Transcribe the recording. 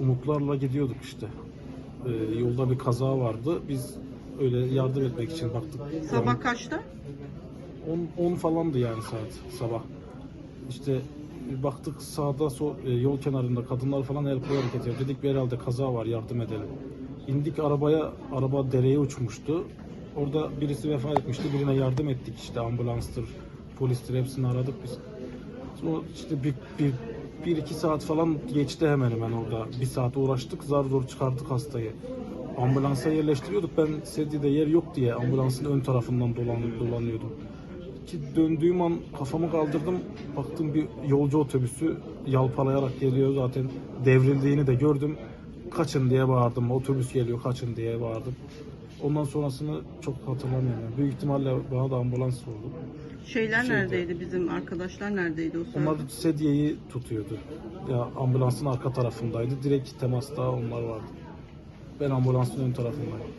umutlarla gidiyorduk işte. Ee, yolda bir kaza vardı. Biz öyle yardım etmek için baktık. Sabah kaçta? 10, 10 falandı yani saat sabah. İşte bir baktık sağda sol, e, yol kenarında kadınlar falan el kol hareket ediyor. Dedik bir herhalde kaza var yardım edelim. İndik arabaya, araba dereye uçmuştu. Orada birisi vefat etmişti. Birine yardım ettik işte ambulanstır, polistir hepsini aradık biz. Sonra işte bir, bir, bir iki saat falan geçti hemen hemen orada. Bir saat uğraştık zar zor çıkarttık hastayı. Ambulansa yerleştiriyorduk. Ben sedye'de yer yok diye ambulansın ön tarafından dolanıp dolanıyordum. Ki döndüğüm an kafamı kaldırdım. Baktım bir yolcu otobüsü yalpalayarak geliyor. Zaten devrildiğini de gördüm. Kaçın diye bağırdım. Otobüs geliyor kaçın diye bağırdım. Ondan sonrasını çok hatırlamıyorum. yani. Büyük ihtimalle bana da ambulans oldu. Şeyler Şeyde- neredeydi bizim arkadaşlar neredeydi o sırada? Onlar sedyeyi tutuyordu. Ya ambulansın arka tarafındaydı. Direkt temasta onlar vardı. Ben ambulansın ön tarafındaydım.